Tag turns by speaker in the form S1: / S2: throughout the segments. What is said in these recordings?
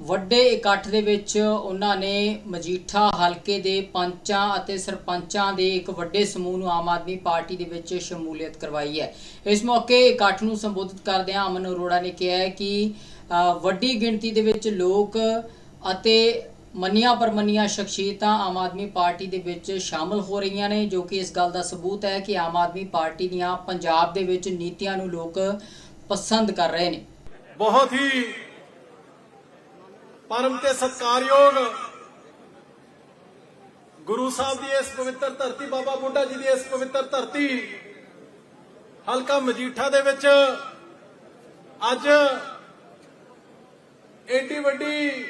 S1: ਵੱਡੇ ਇਕੱਠ ਦੇ ਵਿੱਚ ਉਹਨਾਂ ਨੇ ਮਜੀਠਾ ਹਲਕੇ ਦੇ ਪੰਚਾਂ ਅਤੇ ਸਰਪੰਚਾਂ ਦੇ ਇੱਕ ਵੱਡੇ ਸਮੂਹ ਨੂੰ ਆਮ ਆਦਮੀ ਪਾਰਟੀ ਦੇ ਵਿੱਚ ਸ਼ਮੂਲੀਅਤ ਕਰਵਾਈ ਹੈ। ਇਸ ਮੌਕੇ ਇਕੱਠ ਨੂੰ ਸੰਬੋਧਿਤ ਕਰਦਿਆਂ ਅਮਨ ਅਰੋੜਾ ਨੇ ਕਿਹਾ ਕਿ ਵੱਡੀ ਗਿਣਤੀ ਦੇ ਵਿੱਚ ਲੋਕ ਅਤੇ ਮੰਨੀਆਂ ਪਰਮੰਨੀਆਂ ਸ਼ਖਸੀਅਤਾਂ ਆਮ ਆਦਮੀ ਪਾਰਟੀ ਦੇ ਵਿੱਚ ਸ਼ਾਮਲ ਹੋ ਰਹੀਆਂ ਨੇ, ਜੋ ਕਿ ਇਸ ਗੱਲ ਦਾ ਸਬੂਤ ਹੈ ਕਿ ਆਮ ਆਦਮੀ ਪਾਰਟੀ ਦੀਆਂ ਪੰਜਾਬ ਦੇ ਵਿੱਚ ਨੀਤੀਆਂ ਨੂੰ ਲੋਕ ਪਸੰਦ ਕਰ ਰਹੇ ਨੇ।
S2: ਬਹੁਤ ਹੀ ਪਰਮ ਤੇ ਸਤਕਾਰਯੋਗ ਗੁਰੂ ਸਾਹਿਬ ਦੀ ਇਸ ਪਵਿੱਤਰ ਧਰਤੀ, ਬਾਬਾ ਬੁੱਢਾ ਜੀ ਦੀ ਇਸ ਪਵਿੱਤਰ ਧਰਤੀ, ਹਲਕਾ ਮਜੀਠਾ ਦੇ ਵਿੱਚ ਅੱਜ ਏਡੀ ਵੱਡੀ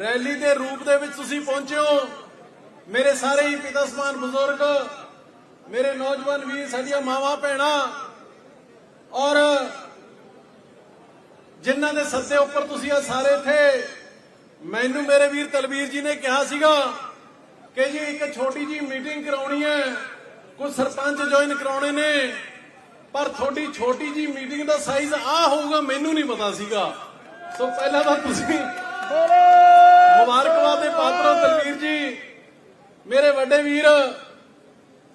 S2: ਰੈਲੀ ਦੇ ਰੂਪ ਦੇ ਵਿੱਚ ਤੁਸੀਂ ਪਹੁੰਚੇ ਹੋ। ਮੇਰੇ ਸਾਰੇ ਹੀ ਪਿਤਾ ਸਮਾਨ ਬਜ਼ੁਰਗ, ਮੇਰੇ ਨੌਜਵਾਨ ਵੀਰ, ਸਾਡੀਆਂ ਮਾਵਾਂ, ਭੈਣਾਂ ਔਰ ਜਿਨ੍ਹਾਂ ਦੇ ਸੱਦੇ ਉੱਪਰ ਤੁਸੀਂ ਆ ਸਾਰੇ ਇੱਥੇ, ਮੈਨੂੰ ਮੇਰੇ ਵੀਰ ਤਲਵੀਰ ਜੀ ਨੇ ਕਿਹਾ ਸੀਗਾ ਕਿ ਜੀ ਇੱਕ ਛੋਟੀ ਜੀ ਮੀਟਿੰਗ ਕਰਾਉਣੀ ਹੈ, ਕੁਝ ਸਰਪੰਚ ਜੁਆਇਨ ਕਰਾਉਣੇ ਨੇ, ਪਰ ਤੁਹਾਡੀ ਛੋਟੀ ਜੀ ਮੀਟਿੰਗ ਦਾ ਸਾਈਜ਼ ਆ ਹੋਊਗਾ, ਮੈਨੂੰ ਨਹੀਂ ਪਤਾ ਸੀਗਾ। ਸੋ ਪਹਿਲਾਂ ਤਾਂ ਤੁਸੀਂ ਮੁਬਾਰਕਬਾਦ ਦੇ ਪਾਤਰ ਤਲਵੀਰ ਜੀ। ਮੇਰੇ ਵੱਡੇ ਵੀਰ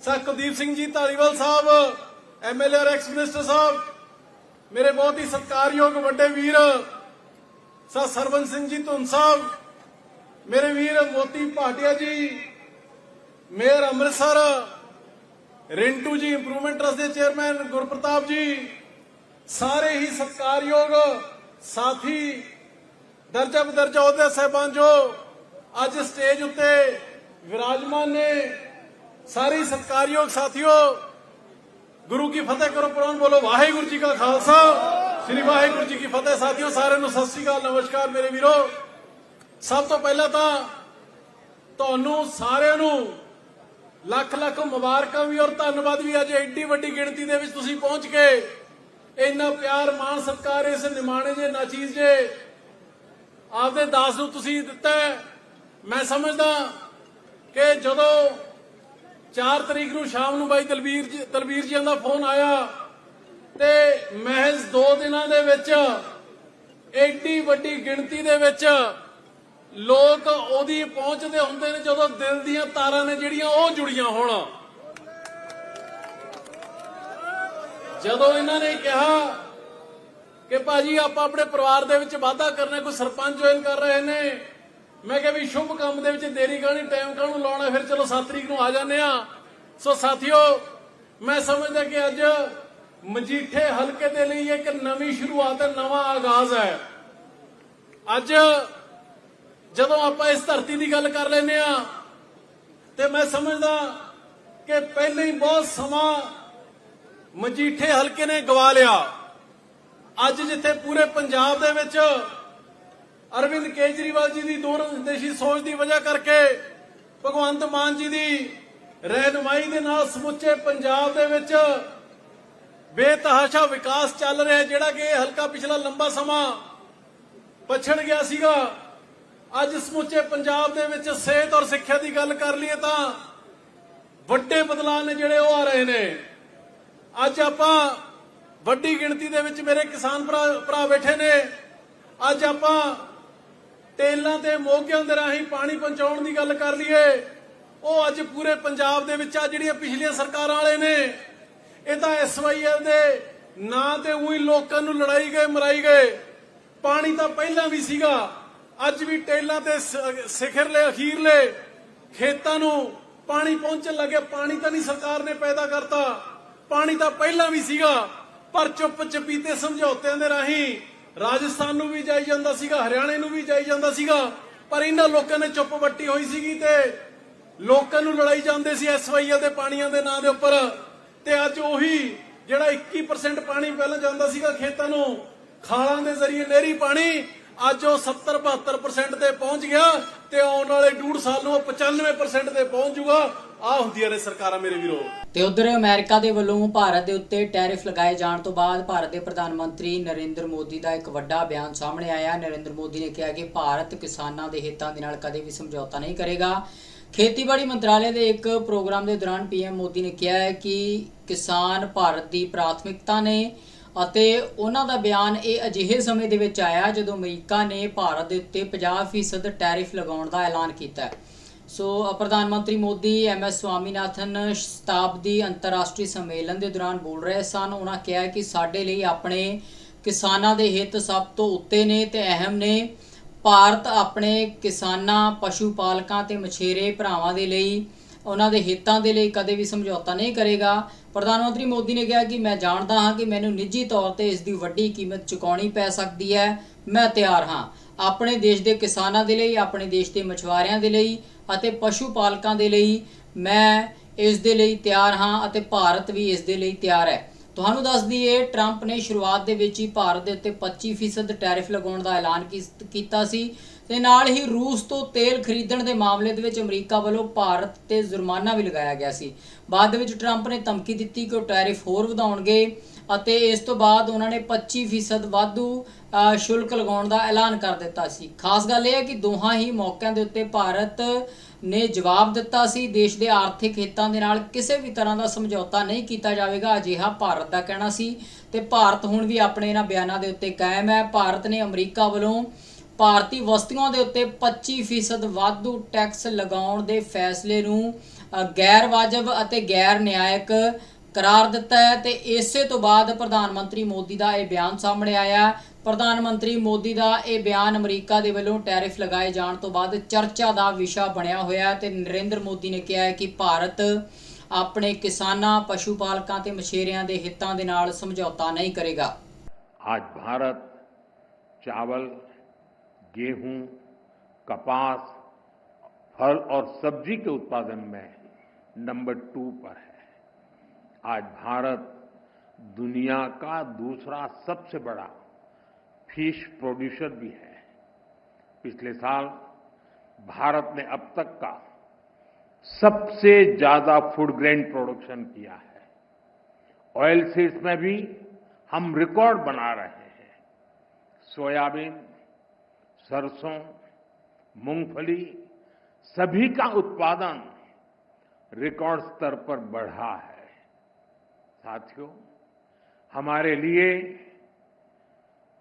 S2: ਸਾ ਸਿੰਘ ਜੀ, ਧਾਲੀਵਾਲ ਸਾਹਿਬ ਐਮਐਲਏ ਔਰ ਐਕਸ ਮਿਨਿਸਟਰ ਸਾਹਿਬ ਮੇਰੇ ਬਹੁਤ ਹੀ ਸਤਿਕਾਰਯੋਗ ਵੱਡੇ ਵੀਰ, ਸਾ ਸਰਵਨ ਸਿੰਘ ਜੀ ਧੁੰਨ ਸਾਹਿਬ, ਮੇਰੇ ਵੀਰ ਮੋਤੀ ਭਾਟਿਆ ਜੀ, mayor Amritsar, Rintu ji improvement trust ਦੇ ਚੇਅਰਮੈਨ ਗੁਰਪ੍ਰਤਾਪ ਜੀ, ਸਾਰੇ ਹੀ ਸਤਿਕਾਰਯੋਗ ਸਾਥੀ, ਦਰਜਾ ਬਦਰਜਾ ਅਹੁਦੇ ਸਹਿਬਾਨ ਜੋ ਅੱਜ ਸਟੇਜ ਉੱਤੇ ਵਿਰਾਜਮਾਨ ਨੇ, ਸਾਰੇ ਸਤਿਕਾਰਯੋਗ ਸਾਥੀਓ ਗੁਰੂ ਕੀ ਫਤਿਹ ਕਰੋ ਪ੍ਰਣਾਮ ਬੋਲੋ, ਵਾਹਿਗੁਰੂ ਜੀ ਕਾ ਖਾਲਸਾ। ਸ੍ਰੀ ਵਾਹਿਗੁਰੂ ਜੀ ਕੀ ਫਤਿਹ ਸਾਥੀਓ, ਸਾਰਿਆਂ ਨੂੰ ਸਤਿ ਸ੍ਰੀ ਅਕਾਲ, ਨਮਸਕਾਰ ਮੇਰੇ ਵੀਰੋ। ਸਭ ਤੋਂ ਪਹਿਲਾਂ ਤਾਂ ਤੁਹਾਨੂੰ ਸਾਰਿਆਂ ਨੂੰ ਲੱਖ ਲੱਖ ਮੁਬਾਰਕਾਂ ਵੀ ਔਰ ਧੰਨਵਾਦ ਵੀ। ਅੱਜ ਐਡੀ ਵੱਡੀ ਗਿਣਤੀ ਦੇ ਵਿੱਚ ਤੁਸੀਂ ਪਹੁੰਚ ਕੇ ਇੰਨਾ ਪਿਆਰ, ਮਾਣ, ਸਤਿਕਾਰ ਇਸ ਨਿਮਾਣੇ ਜੇ ਨਾਚੀਜ਼ ਜੇ ਆਪਦੇ ਦਾਸ ਨੂੰ ਤੁਸੀਂ ਦਿੱਤਾ ਮੈਂ ਸਮਝਦਾ ਕਿ ਜਦੋਂ 4 ਤਰੀਕ ਨੂੰ ਸ਼ਾਮ ਨੂੰ ਬਾਈ ਦਲਵੀਰ ਜੀ ਦਲਵੀਰ ਜੀ ਦਾ ਫੋਨ ਆਇਆ ਤੇ ਮਹਿਜ਼ 2 ਦਿਨਾਂ ਦੇ ਵਿੱਚ ਐਡੀ ਵੱਡੀ ਗਿਣਤੀ ਦੇ ਵਿੱਚ ਲੋਕ ਉਹਦੀ ਪਹੁੰਚਦੇ ਹੁੰਦੇ ਨੇ ਜਦੋਂ ਦਿਲ ਦੀਆਂ ਤਾਰਾਂ ਨੇ ਜਿਹੜੀਆਂ ਉਹ ਜੁੜੀਆਂ ਹੋਣ। ਜਦੋਂ ਇਹਨਾਂ ਨੇ ਕਿਹਾ ਕਿ ਭਾਜੀ ਆਪਾਂ ਆਪਣੇ ਪਰਿਵਾਰ ਦੇ ਵਿੱਚ ਵਾਧਾ ਕਰਨਾ, ਕੋਈ ਸਰਪੰਚ ਜੁਆਇਨ ਕਰ ਰਹੇ ਨੇ ਮੈਂ ਕਿਹਾ ਵੀ ਸ਼ੁਭ ਕੰਮ ਦੇ ਵਿੱਚ ਦੇਰੀ ਕਾਹਨੀ ਟਾਈਮ ਕਾਹਨੂੰ ਲਾਉਣਾ? ਫਿਰ ਚਲੋ 7 ਤਰੀਕ ਨੂੰ ਆ ਜਾਂਦੇ ਆ ਸੋ ਸਾਥੀਓ, ਮੈਂ ਸਮਝਦਾ ਕਿ ਅੱਜ ਮਜੀਠੇ ਹਲਕੇ ਦੇ ਲਈ ਇੱਕ ਨਵੀਂ ਸ਼ੁਰੂਆਤ ਹੈ, ਨਵਾਂ ਆਗਾਜ਼ ਹੈ। ਅੱਜ ਜਦੋਂ ਆਪਾਂ ਇਸ ਧਰਤੀ ਦੀ ਗੱਲ ਕਰ ਲੈਨੇ ਆ ਤੇ ਮੈਂ ਸਮਝਦਾ ਕਿ ਪਹਿਲੇ ਹੀ ਬਹੁਤ ਸਮਾਂ ਮਜੀਠੇ ਹਲਕੇ ਨੇ ਗਵਾ ਲਿਆ। ਅੱਜ ਜਿੱਥੇ ਪੂਰੇ ਪੰਜਾਬ ਦੇ ਵਿੱਚ ਅਰਵਿੰਦ ਕੇਜਰੀਵਾਲ ਜੀ ਦੀ ਦੂਰਦੇਸ਼ੀ ਸੋਚ ਦੀ ਵਜ੍ਹਾ ਕਰਕੇ ਭਗਵੰਤ ਮਾਨ ਜੀ ਦੀ ਰਹਿਨੁਮਾਈ ਦੇ ਨਾਲ ਸਮੁੱਚੇ ਪੰਜਾਬ ਦੇ ਵਿੱਚ ਬੇਤਹਾਸ਼ਾ ਵਿਕਾਸ ਚੱਲ ਰਿਹਾ ਜਿਹੜਾ ਕਿ ਹਲਕਾ ਪਿਛਲਾ ਲੰਬਾ ਸਮਾਂ ਪਛੜ ਗਿਆ ਸੀਗਾ। ਅੱਜ ਸਮੁੱਚੇ ਪੰਜਾਬ ਦੇ ਵਿੱਚ ਸਿਹਤ ਔਰ ਸਿੱਖਿਆ ਦੀ ਗੱਲ ਕਰ ਲਈਏ ਤਾਂ ਵੱਡੇ ਬਦਲਾਅ ਨੇ ਜਿਹੜੇ ਉਹ ਆ ਰਹੇ ਨੇ। ਅੱਜ ਆਪਾਂ ਵੱਡੀ ਗਿਣਤੀ ਦੇ ਵਿੱਚ ਮੇਰੇ ਕਿਸਾਨ ਭਰਾ ਭਰਾ ਬੈਠੇ ਨੇ। ਅੱਜ ਆਪਾਂ ਟੇਲਾਂ ਤੇ ਮੋਗਿਆਂ ਦੇ ਰਾਹੀਂ ਪਾਣੀ ਪਹੁੰਚਾਉਣ ਦੀ ਗੱਲ ਕਰ ਲਈਏ, ਉਹ ਅੱਜ ਪੂਰੇ ਪੰਜਾਬ ਦੇ ਵਿੱਚ ਆ ਜਿਹੜੀਆਂ ਪਿਛਲੀਆਂ ਸਰਕਾਰਾਂ ਵਾਲੇ ਨੇ। ਇਹ ਤਾਂ ਐਸਵਾਈਐਲ ਦੇ ਨਾਂ ਤੇ ਉਹੀ ਲੋਕਾਂ ਨੂੰ ਲੜਾਈ ਗਏ, ਮਰਾਈ ਗਏ। ਪਾਣੀ ਤਾਂ ਪਹਿਲਾਂ ਵੀ ਸੀਗਾ, ਅੱਜ ਵੀ ਟੇਲਾਂ ਤੇ ਸਿਖਰਲੇ ਅਖੀਰਲੇ ਖੇਤਾਂ ਨੂੰ ਪਾਣੀ ਪਹੁੰਚਣ ਲੱਗਿਆ, ਪਾਣੀ ਤਾਂ ਨਹੀਂ ਸਰਕਾਰ ਨੇ ਪੈਦਾ ਕਰਤਾ। ਪਾਣੀ ਤਾਂ ਪਹਿਲਾਂ ਵੀ ਸੀਗਾ, ਪਰ ਚੁੱਪ ਚਪੀਤੇ ਸਮਝੌਤਿਆਂ ਦੇ ਰਾਹੀਂ ਰਾਜਸਥਾਨ ਨੂੰ ਵੀ ਜਾਈ ਜਾਂਦਾ ਸੀਗਾ, ਹਰਿਆਣੇ ਨੂੰ ਵੀ ਜਾਈ ਜਾਂਦਾ ਸੀਗਾ, ਪਰ ਇਹਨਾਂ ਲੋਕਾਂ ਨੇ ਚੁੱਪ ਵੱਟੀ ਹੋਈ ਸੀਗੀ ਤੇ ਲੋਕਾਂ ਨੂੰ ਲੜਾਈ ਜਾਂਦੇ ਸੀ ਐਸਵਾਈਐਲ ਦੇ ਪਾਣੀਆਂ ਦੇ ਨਾਂ ਦੇ ਉੱਪਰ। ਤੇ ਅੱਜ ਉਹੀ ਜਿਹੜਾ 21% ਪਾਣੀ ਪਹਿਲਾਂ ਜਾਂਦਾ ਸੀਗਾ ਖੇਤਾਂ ਨੂੰ, ਖਾਲਾਂ ਦੇ ਜ਼ਰੀਏ ਨਹਿਰੀ ਪਾਣੀ, ਅੱਜ ਉਹ 70 72% ਤੇ ਪਹੁੰਚ ਗਿਆ ਤੇ ਆਉਣ ਵਾਲੇ ਡੂਢ ਸਾਲ ਨੂੰ ਉਹ 95% ਤੇ ਪਹੁੰਚ ਜਾਊਗਾ। ਆ ਹੁੰਦੀਆਂ ਨੇ ਸਰਕਾਰਾਂ ਮੇਰੇ ਵੀਰੋ।
S1: ਤੇ ਉਧਰ ਅਮਰੀਕਾ ਦੇ ਵੱਲੋਂ ਭਾਰਤ ਦੇ ਉੱਤੇ ਟੈਰਿਫ ਲਗਾਏ ਜਾਣ ਤੋਂ ਬਾਅਦ ਭਾਰਤ ਦੇ ਪ੍ਰਧਾਨ ਮੰਤਰੀ ਨਰਿੰਦਰ ਮੋਦੀ ਦਾ ਇੱਕ ਵੱਡਾ ਬਿਆਨ ਸਾਹਮਣੇ ਆਇਆ। ਨਰਿੰਦਰ ਮੋਦੀ ਨੇ ਕਿਹਾ ਕਿ ਭਾਰਤ ਕਿਸਾਨਾਂ ਦੇ ਹਿੱਤਾਂ ਦੇ ਨਾਲ ਕਦੇ ਵੀ ਸਮਝੌਤਾ ਨਹੀਂ ਕਰੇਗਾ। ਖੇਤੀਬਾੜੀ ਮੰਤਰਾਲੇ ਦੇ ਇੱਕ ਪ੍ਰੋਗਰਾਮ ਦੇ ਦੌਰਾਨ ਪੀਐਮ ਮੋਦੀ ਨੇ ਕਿਹਾ ਹੈ ਕਿ ਕਿਸਾਨ ਭਾਰਤ ਦੀ ਪ੍ਰਾਥਮਿਕਤਾ ਨੇ ਅਤੇ ਉਹਨਾਂ ਦਾ ਬਿਆਨ ਇਹ ਅਜਿਹੇ ਸਮੇਂ ਦੇ ਵਿੱਚ ਆਇਆ ਜਦੋਂ ਅਮਰੀਕਾ ਨੇ ਭਾਰਤ ਦੇ ਉੱਤੇ 50% ਟੈਰਿਫ ਲਗਾਉਣ ਦਾ ਐਲਾਨ ਕੀਤਾ ਹੈ। ਸੋ ਪ੍ਰਧਾਨ ਮੰਤਰੀ ਮੋਦੀ ਐਮਐਸ ਸਵਾਮੀਨਾਥਨ ਸ਼ਤਾਬਦੀ ਅੰਤਰਰਾਸ਼ਟਰੀ ਸੰਮੇਲਨ ਦੇ ਦੌਰਾਨ ਬੋਲ ਰਹੇ ਸਨ। ਉਹਨਾਂ ਕਿਹਾ ਕਿ ਸਾਡੇ ਲਈ ਆਪਣੇ ਕਿਸਾਨਾਂ ਦੇ ਹਿੱਤ ਸਭ ਤੋਂ ਉੱਤੇ ਨੇ ਤੇ ਅਹਿਮ ਨੇ। ਭਾਰਤ ਆਪਣੇ ਕਿਸਾਨਾਂ, ਪਸ਼ੂ ਪਾਲਕਾਂ ਤੇ ਮਛੇਰੇ ਭਰਾਵਾਂ ਦੇ ਲਈ, ਉਹਨਾਂ ਦੇ ਹਿੱਤਾਂ ਦੇ ਲਈ ਕਦੇ ਵੀ ਸਮਝੌਤਾ ਨਹੀਂ ਕਰੇਗਾ। ਪ੍ਰਧਾਨ ਮੰਤਰੀ ਮੋਦੀ ਨੇ ਕਿਹਾ ਕਿ ਮੈਂ ਜਾਣਦਾ ਹਾਂ ਕਿ ਮੈਨੂੰ ਨਿੱਜੀ ਤੌਰ ਤੇ ਇਸ ਦੀ ਵੱਡੀ ਕੀਮਤ ਚੁਕਾਉਣੀ ਪੈ ਸਕਦੀ ਹੈ। ਮੈਂ ਤਿਆਰ ਹਾਂ। ਆਪਣੇ ਦੇਸ਼ ਦੇ ਕਿਸਾਨਾਂ ਦੇ ਲਈ, ਆਪਣੇ ਦੇਸ਼ ਦੇ ਮਛੁਆਰਿਆਂ ਦੇ ਲਈ ਅਤੇ ਪਸ਼ੂ ਪਾਲਕਾਂ ਦੇ ਲਈ ਮੈਂ ਇਸ ਦੇ ਲਈ ਤਿਆਰ ਹਾਂ ਅਤੇ ਭਾਰਤ ਵੀ ਇਸ ਦੇ ਲਈ ਤਿਆਰ ਹੈ। ਤੁਹਾਨੂੰ ਦੱਸ ਦਈਏ ਟਰੰਪ ਨੇ ਸ਼ੁਰੂਆਤ ਦੇ ਵਿੱਚ ਹੀ ਭਾਰਤ ਦੇ ਉੱਤੇ 25% ਟੈਰਿਫ ਲਗਾਉਣ ਦਾ ਐਲਾਨ ਕੀਸ- ਕੀਤਾ ਸੀ ਤੇ ਨਾਲ ਹੀ ਰੂਸ ਤੋਂ ਤੇਲ ਖਰੀਦਣ ਦੇ ਮਾਮਲੇ ਦੇ ਵਿੱਚ ਅਮਰੀਕਾ ਵੱਲੋਂ ਭਾਰਤ ਤੇ ਜੁਰਮਾਨਾ ਵੀ ਲਗਾਇਆ ਗਿਆ ਸੀ। ਬਾਅਦ ਦੇ ਵਿੱਚ ਟਰੰਪ ਨੇ ਧਮਕੀ ਦਿੱਤੀ ਕਿ ਉਹ ਟੈਰਿਫ ਹੋਰ ਵਧਾਉਣਗੇ ਅਤੇ ਇਸ ਤੋਂ ਬਾਅਦ ਉਹਨਾਂ ਨੇ 25% ਵਾਧੂ ਸ਼ੁਲਕ ਲਗਾਉਣ ਦਾ ਐਲਾਨ ਕਰ ਦਿੱਤਾ ਸੀ। ਖਾਸ ਗੱਲ ਇਹ ਹੈ ਕਿ ਦੋਹਾਂ ਹੀ ਮੌਕਿਆਂ ਦੇ ਉੱਤੇ ਭਾਰਤ ਨੇ ਜਵਾਬ ਦਿੱਤਾ ਸੀ। ਦੇਸ਼ ਦੇ ਆਰਥਿਕ ਹਿੱਤਾਂ ਦੇ ਨਾਲ ਕਿਸੇ ਵੀ ਤਰ੍ਹਾਂ ਦਾ ਸਮਝੌਤਾ ਨਹੀਂ ਕੀਤਾ ਜਾਵੇਗਾ। ਅਜਿਹਾ ਭਾਰਤ ਦਾ ਕਹਿਣਾ ਸੀ ਤੇ ਭਾਰਤ ਹੁਣ ਵੀ ਆਪਣੇ ਇਹਨਾਂ ਬਿਆਨਾਂ ਦੇ ਉੱਤੇ ਕਾਇਮ ਹੈ। ਭਾਰਤ ਨੇ ਅਮਰੀਕਾ ਵੱਲੋਂ ਭਾਰਤੀ ਵਸਤੂਆਂ ਦੇ ਉੱਤੇ 25% ਵਾਧੂ ਟੈਕਸ ਲਗਾਉਣ ਦੇ ਫੈਸਲੇ ਨੂੰ ਗੈਰ ਵਾਜਬ ਅਤੇ ਗੈਰ ਨਿਆਇਕ ਕਰਾਰ ਦਿੱਤਾ ਹੈ ਤੇ ਇਸੇ ਤੋਂ ਬਾਅਦ ਪ੍ਰਧਾਨ ਮੰਤਰੀ ਮੋਦੀ ਦਾ ਇਹ ਬਿਆਨ ਸਾਹਮਣੇ ਆਇਆ। ਪ੍ਰਧਾਨ ਮੰਤਰੀ ਮੋਦੀ ਦਾ ਇਹ ਬਿਆਨ ਅਮਰੀਕਾ ਦੇ ਵੱਲੋਂ ਟੈਰਿਫ ਲਗਾਏ ਜਾਣ ਤੋਂ ਬਾਅਦ ਚਰਚਾ ਦਾ ਵਿਸ਼ਾ ਬਣਿਆ ਹੋਇਆ ਹੈ ਤੇ ਨਰਿੰਦਰ ਮੋਦੀ ਨੇ ਕਿਹਾ ਹੈ ਕਿ ਭਾਰਤ ਆਪਣੇ ਕਿਸਾਨਾਂ ਪਸ਼ੂ ਪਾਲਕਾਂ ਤੇ ਮਛੇਰਿਆਂ ਦੇ ਹਿੱਤਾਂ ਦੇ ਨਾਲ ਸਮਝੌਤਾ ਨਹੀਂ ਕਰੇਗਾ
S3: आज भारत चावल गेहूं कपास फल और सब्जी के उत्पादन में नंबर टू पर है आज भारत दुनिया का दूसरा सबसे बड़ा फ़िश प्रोड्यूसर भी है। पिछले साल भारत ने अब तक का सबसे ज़्यादा फ़ूड ग्रेन प्रोडक्शन किया है। ऑयल सीड्स में भी हम रिकॉर्ड बना रहे हैं। सोयाबीन, सरसों, मूंगफली सभी का उत्पादन रिकॉर्ड स्तर पर बढ़ा है। साथियों, हमारे लिए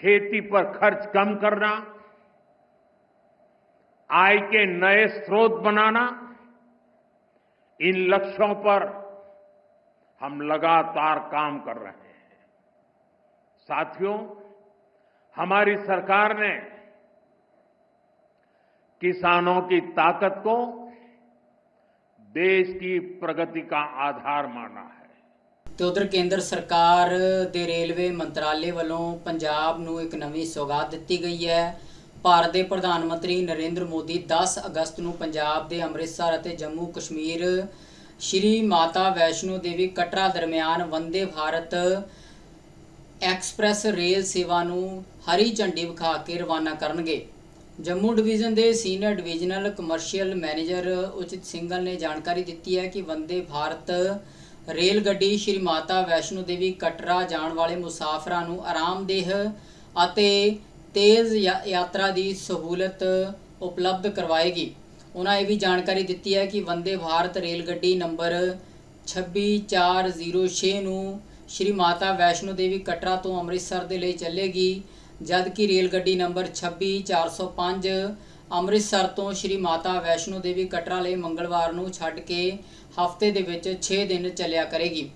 S3: खेती पर खर्च कम करना, आय के नए स्रोत बनाना, इन लक्ष्यों पर हम लगातार काम कर रहे हैं। साथियों, हमारी सरकार ने किसानों की ताकत को देश की प्रगति का आधार माना है।
S1: ਤੇ ਉਧਰ ਕੇਂਦਰ ਸਰਕਾਰ ਦੇ ਰੇਲਵੇ ਮੰਤਰਾਲੇ ਵੱਲੋਂ ਪੰਜਾਬ ਨੂੰ ਇੱਕ ਨਵੀਂ ਸੌਗਾਤ ਦਿੱਤੀ ਗਈ ਹੈ। ਭਾਰਤ ਦੇ ਪ੍ਰਧਾਨ ਮੰਤਰੀ ਨਰਿੰਦਰ ਮੋਦੀ 10 ਅਗਸਤ ਨੂੰ ਪੰਜਾਬ ਦੇ ਅੰਮ੍ਰਿਤਸਰ ਅਤੇ ਜੰਮੂ ਕਸ਼ਮੀਰ, ਸ਼੍ਰੀ ਮਾਤਾ ਵੈਸ਼ਨੋ ਦੇਵੀ ਕਟਰਾ ਦਰਮਿਆਨ ਵੰਦੇ ਭਾਰਤ ਐਕਸਪ੍ਰੈਸ ਰੇਲ ਸੇਵਾ ਨੂੰ ਹਰੀ ਝੰਡੀ ਵਿਖਾ ਕੇ ਰਵਾਨਾ ਕਰਨਗੇ। ਜੰਮੂ ਡਿਵੀਜ਼ਨ ਦੇ senior divisional commercial manager Uchit Singhal ਨੇ ਜਾਣਕਾਰੀ ਦਿੱਤੀ ਹੈ ਕਿ ਵੰਦੇ ਭਾਰਤ ਰੇਲ ਗੱਡੀ ਸ਼੍ਰੀ ਮਾਤਾ ਵੈਸ਼ਨੋ ਦੇਵੀ ਕਟਰਾ ਜਾਣ ਵਾਲੇ ਮੁਸਾਫਰਾਂ ਨੂੰ ਆਰਾਮਦੇਹ ਅਤੇ ਤੇਜ਼ ਯਾ- ਯਾਤਰਾ ਦੀ ਸਹੂਲਤ ਉਪਲਬਧ ਕਰਵਾਏਗੀ। ਉਹਨਾਂ ਇਹ ਵੀ ਜਾਣਕਾਰੀ ਦਿੱਤੀ ਹੈ ਕਿ ਵੰਦੇ ਭਾਰਤ ਰੇਲ ਗੱਡੀ ਨੰਬਰ 26406 ਨੂੰ ਸ਼੍ਰੀ ਮਾਤਾ ਵੈਸ਼ਨੋ ਦੇਵੀ ਕਟਰਾ ਤੋਂ ਅੰਮ੍ਰਿਤਸਰ ਦੇ ਲਈ ਚੱਲੇਗੀ, ਜਦਕਿ ਰੇਲ ਗੱਡੀ ਨੰਬਰ 26405 ਅੰਮ੍ਰਿਤਸਰ ਤੋਂ ਸ਼੍ਰੀ ਮਾਤਾ ਵੈਸ਼ਨੋ ਦੇਵੀ ਕਟਰਾ ਲਈ ਮੰਗਲਵਾਰ ਨੂੰ ਛੱਡ ਕੇ ਹਫ਼ਤੇ ਦੇ ਵਿੱਚ 6 ਦਿਨ ਚੱਲਿਆ ਕਰੇਗੀ।